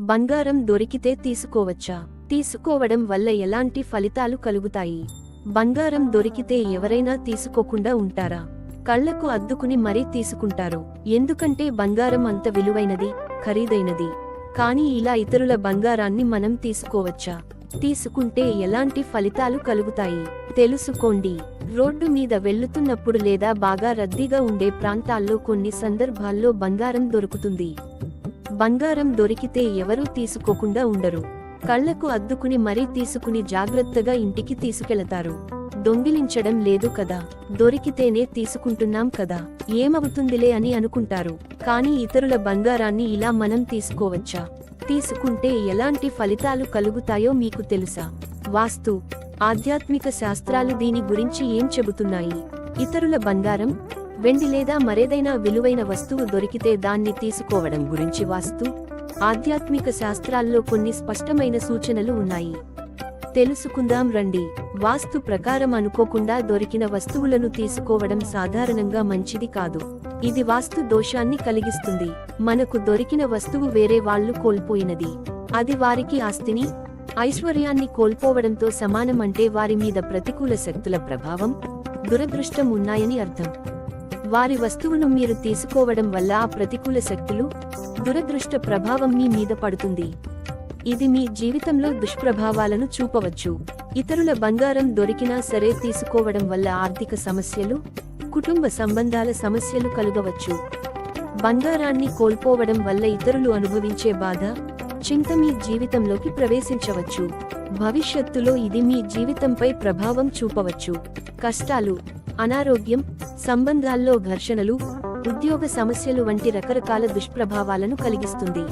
బంగారం దొరికితే తీసుకోవచ్చా? తీసుకోవడం వల్ల ఎలాంటి ఫలితాలు కలుగుతాయి? బంగారం దొరికితే ఎవరైనా తీసుకోకుండా ఉంటారా? కళ్ళకు అద్దుకుని మరీ తీసుకుంటారు. ఎందుకంటే బంగారం అంత విలువైనది ఖరీదైనది. కానీ ఇలా ఇతరుల బంగారాన్ని మనం తీసుకోవచ్చా? తీసుకుంటే ఎలాంటి ఫలితాలు కలుగుతాయి? తెలుసుకోండి. రోడ్డు మీద వెళ్ళుతున్నప్పుడు లేదా బాగా రద్దీగా ఉండే ప్రాంతాల్లో కొన్ని సందర్భాల్లో బంగారం దొరుకుతుంది. బంగారం దొరికితే ఎవరూ తీసుకోకుండా ఉండరు. కళ్ళకు అద్దుకుని మరీ తీసుకుని జాగ్రత్తగా ఇంటికి తీసుకెళతారు. దొంగిలించడం లేదు కదా. దొరికితేనే తీసుకుంటున్నాం కదా. ఏమవుతుందిలే అని అనుకుంటారు. కానీ ఇతరుల బంగారాన్ని ఇలా మనం తీసుకోవచ్చా? తీసుకుంటే ఎలాంటి ఫలితాలు కలుగుతాయో మీకు తెలుసా? వాస్తు ఆధ్యాత్మిక శాస్త్రాలు దీని గురించి ఏం చెబుతున్నాయి? ఇతరుల బంగారం వెండి లేదా మరేదైనా విలువైన వస్తువు దొరికితే దాన్ని తీసుకోవడం గురించి వాస్తు ఆధ్యాత్మిక శాస్త్రాల్లో కొన్ని స్పష్టమైన సూచనలు ఉన్నాయి. తెలుసుకుందాం రండి. వాస్తు ప్రకారం అనుకోకుండా దొరికిన వస్తువులను తీసుకోవడం సాధారణంగా మంచిది కాదు. ఇది వాస్తు దోషాన్ని కలిగిస్తుంది. మనకు దొరికిన వస్తువు వేరే వాళ్ళు కోల్పోయినది. అది వారికి ఆస్తిని ఐశ్వర్యాన్ని కోల్పోవడంతో సమానం అంటే వారి మీద ప్రతికూల శక్తుల ప్రభావం దురదృష్టం ఉన్నాయని అర్థం. వారి వస్తువును మీరు తీసుకోవడం వల్ల ఆ ప్రతికూల శక్తులు దురదృష్ట ప్రభావం మీ మీద పడుతుంది. ఇది మీ జీవితంలో దుష్ప్రభావాలను చూపవచ్చు. ఇతరుల బంగారం దొరికినా సరే తీసుకోవడం వల్ల ఆర్థిక సమస్యలు కుటుంబ సంబంధాల సమస్యలు కలుగవచ్చు. బంగారాన్ని కోల్పోవడం వల్ల ఇతరులు అనుభవించే బాధ చింత మీ జీవితంలోకి ప్రవేశించవచ్చు. భవిష్యత్తులో ఇది మీ జీవితంపై ప్రభావం చూపవచ్చు. కష్టాలు అనారోగ్యం సంబంధాల్లో ఘర్షణలు ఉద్యోగ సమస్యలు వంటి రకరకాల దుష్ప్రభావాలను కలిగిస్తుంది.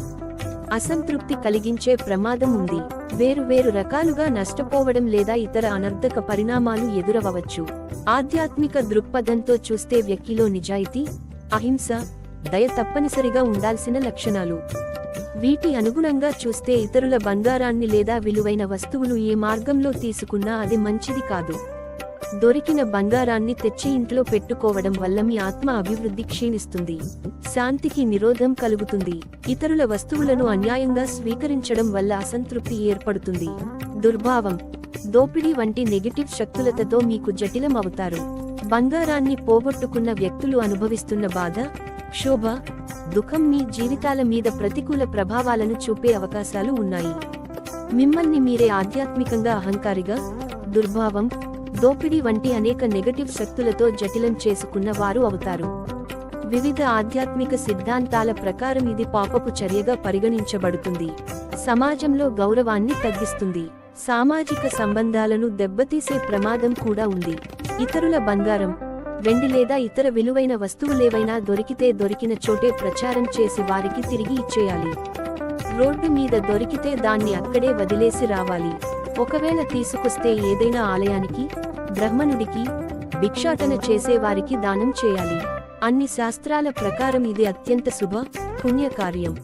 అసంతృప్తి కలిగించే ప్రమాదం ఉంది. వేరు వేరు రకాలుగా నష్టపోవడం లేదా ఇతర అనర్థక పరిణామాలు ఎదురవవచ్చు. ఆధ్యాత్మిక దృక్పథంతో చూస్తే వ్యక్తిలో నిజాయితీ అహింస దయ తప్పనిసరిగా ఉండాల్సిన లక్షణాలు. వీటి అనుగుణంగా చూస్తే ఇతరుల బంగారాన్ని లేదా విలువైన వస్తువులు ఏ మార్గంలో తీసుకున్నా అది మంచిది కాదు. దొరికిన బంగారాన్ని తెచ్చి ఇంట్లో పెట్టుకోవడం వల్ల మీ ఆత్మ అభివృద్ధి క్షీణిస్తుంది. శాంతికి నిరోధం కలుగుతుంది. ఇతరుల వస్తువులను అన్యాయంగా స్వీకరించడం వల్ల అసంతృప్తి ఏర్పడుతుంది. దుర్భావం. దోపిడీ వంటి నెగటివ్ శక్తులతో మీకు జటిలం అవుతారు బంగారాన్ని పోగొట్టుకున్న వ్యక్తులు అనుభవిస్తున్న బాధ శోభ దుఃఖం మీ జీవితాల మీద ప్రతికూల ప్రభావాలను చూపే అవకాశాలు ఉన్నాయి. మిమ్మల్ని మీరే ఆధ్యాత్మికంగా అహంకారిగా దుర్భావం దోపిడీ వంటి అనేక నెగటివ్ శక్తులతో జటిలం చేసుకున్న వారు అవుతారు. వివిధ ఆధ్యాత్మిక సిద్ధాంతాల ప్రకారం ఇది పాపపు చర్యగా పరిగణించబడుతుంది. సమాజంలో గౌరవాన్ని తగ్గిస్తుంది. సామాజిక సంబంధాలను దెబ్బతీసే ప్రమాదం కూడా ఉంది. ఇతరుల బంగారం వెండి లేదా ఇతర విలువైన వస్తువులేవైనా దొరికితే దొరికిన చోటే ప్రచారం చేసి వారికి తిరిగి ఇచ్చేయాలి. రోడ్డు మీద దొరికితే దాన్ని అక్కడే వదిలేసి రావాలి. ఒకవేళ తీసుకొస్తే ఏదైనా ఆలయానికి బ్రహ్మణుడికి భిక్షాటన చేసేవారికి దానం చేయాలి. అన్ని శాస్త్రాల ప్రకారం ఇది అత్యంత శుభ పుణ్యకార్యం.